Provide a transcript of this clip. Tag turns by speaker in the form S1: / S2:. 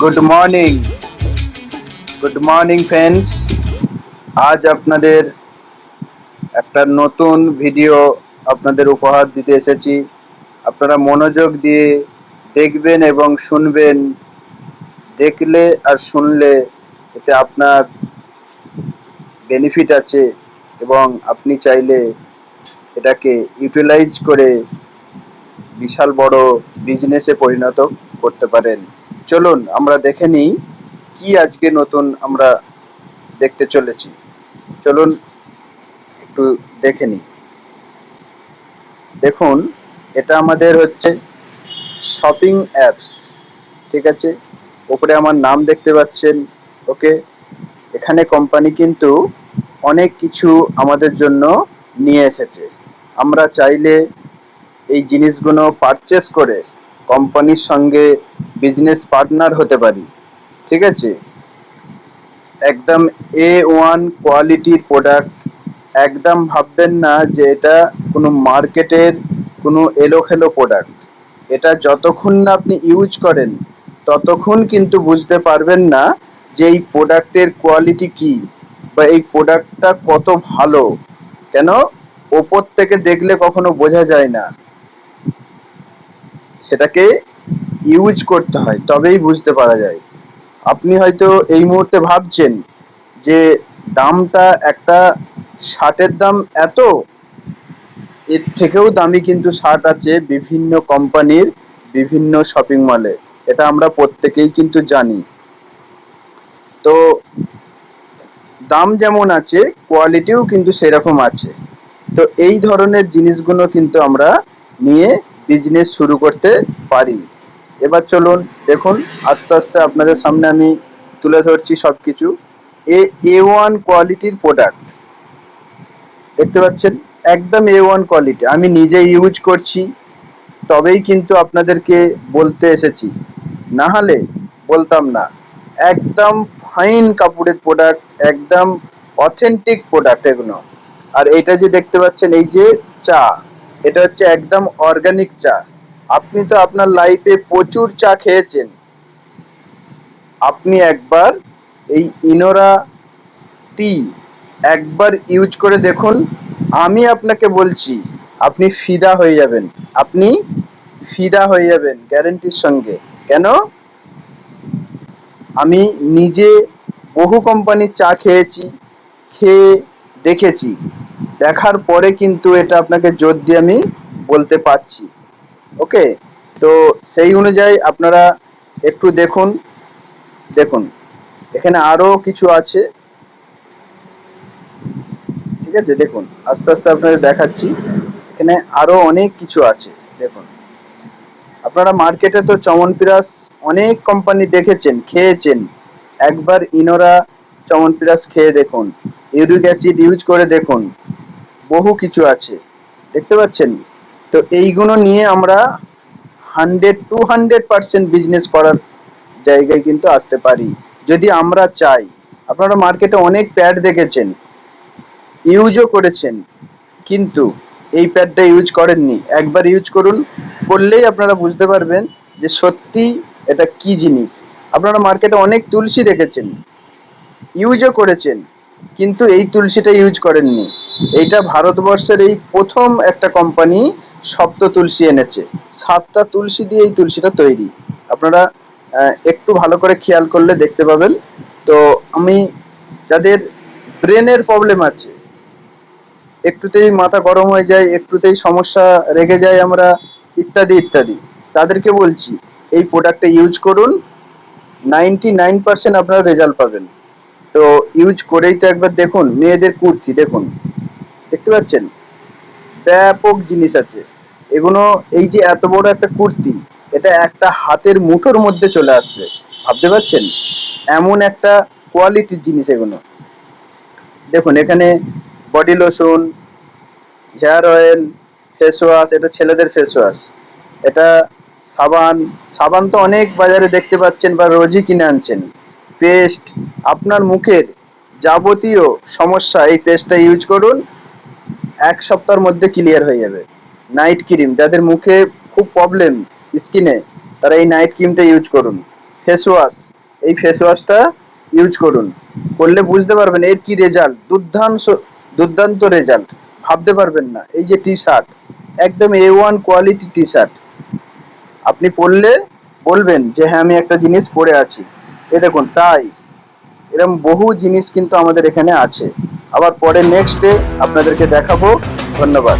S1: Good morning good morning friends আজ আপনাদের একটা নতুন ভিডিও আপনাদের উপহার দিতে এসেছি। আপনারা মনোযোগ দিয়ে দেখবেন এবং শুনবেন। দেখলে আর শুনলে এতে আপনার বেনিফিট আছে এবং আপনি চাইলে এটাকে ইউটিলাইজ করে বিশাল বড় বিজনেসে পরিণত করতে পারেন। চলুন, আমরা দেখে নিই কি আজকে নতুন আমরা দেখতে চলেছি। চলুন একটু দেখে নিই। দেখুন, এটা আমাদের হচ্ছে শপিং অ্যাপস, ঠিক আছে? ওপরে আমার নাম দেখতে পাচ্ছেন, ওকে? এখানে কোম্পানি কিন্তু অনেক কিছু আমাদের জন্য নিয়ে এসেছে। আমরা চাইলে এই জিনিসগুলো পারচেস করে কোম্পানির সঙ্গে বিজনেস পার্টনার হতে পারি, ঠিক আছে? একদম এ ওয়ান কোয়ালিটির প্রোডাক্ট একদম ভাববেন না যে এটা কোনো মার্কেটের কোনো এলোখেলো প্রোডাক্ট এটা যতক্ষণ না আপনি ইউজ করেন, ততক্ষণ কিন্তু বুঝতে পারবেন না যে এই প্রোডাক্টের কোয়ালিটি কি বা এই প্রোডাক্টটা কত ভালো। কেন? ওপর থেকে দেখলে কখনো বোঝা যায় না। সেটাকে ইউজ করতে হয়, তবেই বুঝতে পারা যায়। আপনি হয়তো এই মুহূর্তে ভাবছেন যে দামটা একটা শার্টের দাম এত, এর থেকেও দামি কিন্তু শার্ট আছে বিভিন্ন কোম্পানির, বিভিন্ন শপিং মলে এটা আমরা প্রত্যেকেই কিন্তু জানি। তো দাম যেমন আছে কোয়ালিটিও কিন্তু সেরকম আছে। তো এই ধরনের জিনিসগুলো কিন্তু আমরা নিয়ে বিজনেস শুরু করতে পারি। এবার চলুন দেখুন, আস্তে আস্তে আপনাদের সামনে আমি তুলে ধরছি সব কিছু এ এ ওয়ান কোয়ালিটির প্রোডাক্ট দেখতে পাচ্ছেন? একদম এ ওয়ান কোয়ালিটি আমি নিজে ইউজ করছি, তবেই কিন্তু আপনাদেরকে বলতে এসেছি। না হলে বলতাম না। একদম ফাইন কাপড়ের প্রোডাক্ট একদম অথেন্টিক প্রোডাক্ট এগুলো। আর এটা যে দেখতে পাচ্ছেন, এই যে চা, এটা হচ্ছে একদম অর্গানিক চা। আপনি তো আপনার লাইফে প্রচুর চা খেয়েছেন। আপনি একবার এই ইনোরা টি একবার ইউজ করে দেখুন, আমি আপনাকে বলছি, আপনি ফিদা হয়ে যাবেন। আপনি ফিদা হয়ে যাবেন গ্যারেন্টির সঙ্গে। কেন? আমি নিজে বহু কোম্পানির চা খেয়েছি, খেয়ে দেখেছি। দেখার পরে কিন্তু এটা আপনাকে জোর দিয়ে আমি বলতে পারছি। ওকে তো সেই অনুযায়ী আপনারা একটু দেখুন দেখুন। এখানে আরও কিছু আছে। ঠিক আছে, দেখুন, আস্তে আস্তে আপনাদের দেখাচ্ছি। এখানে আরও অনেক কিছু আছে, দেখুন। আপনারা মার্কেটে তো চমনপ্রাস অনেক কোম্পানি দেখেছেন, খেয়েছেন। একবার ইনোরা চমনপ্রাস খেয়ে দেখুন, ইউরিক অ্যাসিড ইউজ করে দেখুন। বহু কিছু আছে, দেখতে পাচ্ছেন? তো এইগুলো নিয়ে আমরা hundred to hundred percent business করার জায়গায় কিন্তু আসতে পারি। যদি আমরা চাই, আপনারা মার্কেটে অনেক প্যাড দেখেছেন ইউজও করেছেন, কিন্তু এই প্যাডটা ইউজ করেননি। একবার ইউজ করুন, করলেই আপনারা বুঝতে পারবেন যে সত্যি এটা কি জিনিস। আপনারা মার্কেটে অনেক তুলসী দেখেছেন ইউজও করেছেন, কিন্তু এই তুলসীটা ইউজ করেননি। এইটা ভারতবর্ষের এই প্রথম একটা কোম্পানি সপ্ত তুলসী এনেছে। সাতটা তুলসী দিয়ে এই তুলসীটা তৈরি। আপনারা একটু ভালো করে খেয়াল করলে দেখতে পাবেন। তো আমি যাদের ব্রেনের প্রবলেম আছে, একটুতেই মাথা গরম হয়ে যায়, একটুতেই সমস্যা রেগে যায় আমরা, ইত্যাদি ইত্যাদি। তাদেরকে বলছি, এই প্রোডাক্টটা ইউজ করুন। নাইনটি নাইন পার্সেন্ট আপনারা রেজাল্ট পাবেন। তো ইউজ করেই তো একবার দেখুন, মেয়েদের কুর্তি দেখুন। দেখতে পাচ্ছেন? ব্যাপক জিনিস আছে। এগুলো এই যে এত বড় একটা কুর্তি, এটা একটা হাতের মুঠোর মধ্যে চলে আসবে। ভাবতে পারছেন? এমন একটা কোয়ালিটির জিনিস এগুলো। দেখুন, এখানে body lotion hair oil face wash এটা ছেলেদের ফেস ওয়াশ এটা সাবান সাবান তো অনেক বাজারে দেখতে পাচ্ছেন বা রোজই কিনে আনছেন। পেস্ট, আপনার মুখের যাবতীয় সমস্যা এই পেস্টটা ইউজ করুন। এক সপ্তাহের মধ্যে ক্লিয়ার হয়ে যাবে। নাইট ক্রিম যাদের মুখে খুব প্রবলেম স্কিনে তারা এই নাইট ক্রিমটা ইউজ করুন। ফেস ওয়াশ এই ফেস ওয়াশটা ইউজ করুন। করলে বুঝতে পারবেন এর কি রেজাল্ট দুর্ধান্ত দুর্দান্ত রেজাল্ট ভাবতে পারবেন না, এই যে টি শার্ট একদম A one quality T shirt আপনি পরলে বলবেন যে হ্যাঁ আমি একটা জিনিস পরে আছি। এ দেখুন তাই এরকম বহু জিনিস কিন্তু আমাদের এখানে আছে। আবার পরে নেক্সট ডে আপনাদেরকে দেখাবো ধন্যবাদ